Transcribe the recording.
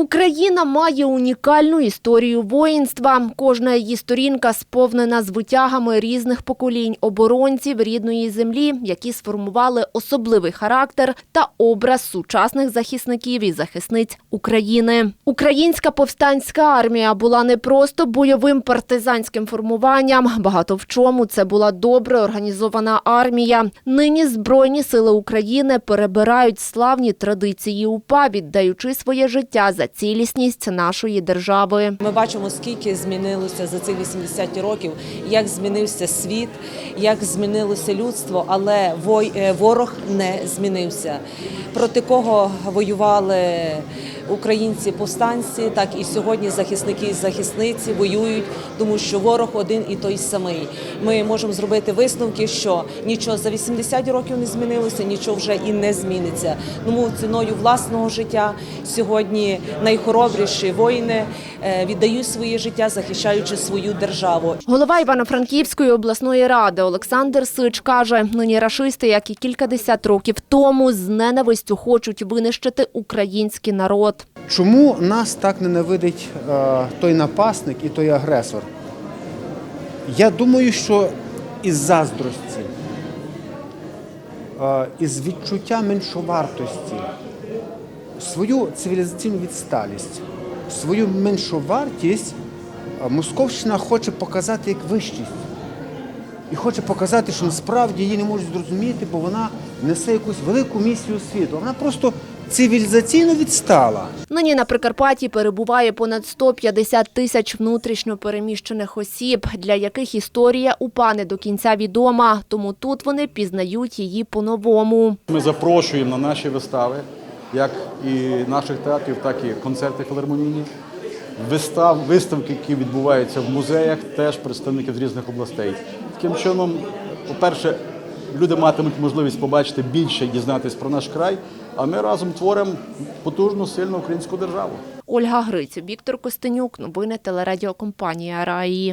Україна має унікальну історію воїнства. Кожна її сторінка сповнена звитягами різних поколінь оборонців рідної землі, які сформували особливий характер та образ сучасних захисників і захисниць України. Українська повстанська армія була не просто бойовим партизанським формуванням. Багато в чому це була добре організована армія. Нині збройні сили України перебирають славні традиції УПА, віддаючи своє життя за цілісність нашої держави. Ми бачимо, скільки змінилося за ці 80 років, як змінився світ, як змінилося людство, але е, ворог не змінився. Проти кого воювали українці повстанці, так і сьогодні захисники і захисниці воюють, тому що ворог один і той самий. Ми можемо зробити висновки, що нічого за 80 років не змінилося, нічого вже і не зміниться. Тому ціною власного життя сьогодні найхоробріші воїни е, віддають своє життя, захищаючи свою державу. Голова Івано-Франківської обласної ради Олександр Сич каже, нині рашисти, як і кількадесят років тому, з ненавистю хочуть винищити український народ. Чому нас так ненавидить е, той напасник і той агресор? Я думаю, що із заздрості, е, із відчуття меншовартості, свою цивілізаційну відсталість, свою меншовартість е, Московщина хоче показати як вищість. І хоче показати, що насправді її не можуть зрозуміти, бо вона несе якусь велику місію світу. Вона просто цивілізаційно відстала. Нині на Прикарпатті перебуває понад 150 тисяч внутрішньо переміщених осіб, для яких історія УПА не до кінця відома, тому тут вони пізнають її по-новому. Ми запрошуємо на наші вистави, як і наших театрів, так і концерти філармонійні. Вистав, виставки, які відбуваються в музеях, теж представників з різних областей. Таким чином, по-перше, люди матимуть можливість побачити більше і дізнатись про наш край, а ми разом творимо потужну, сильну українську державу. Ольга Грицю, Віктор Костенюк, новини телерадіокомпанія Раї.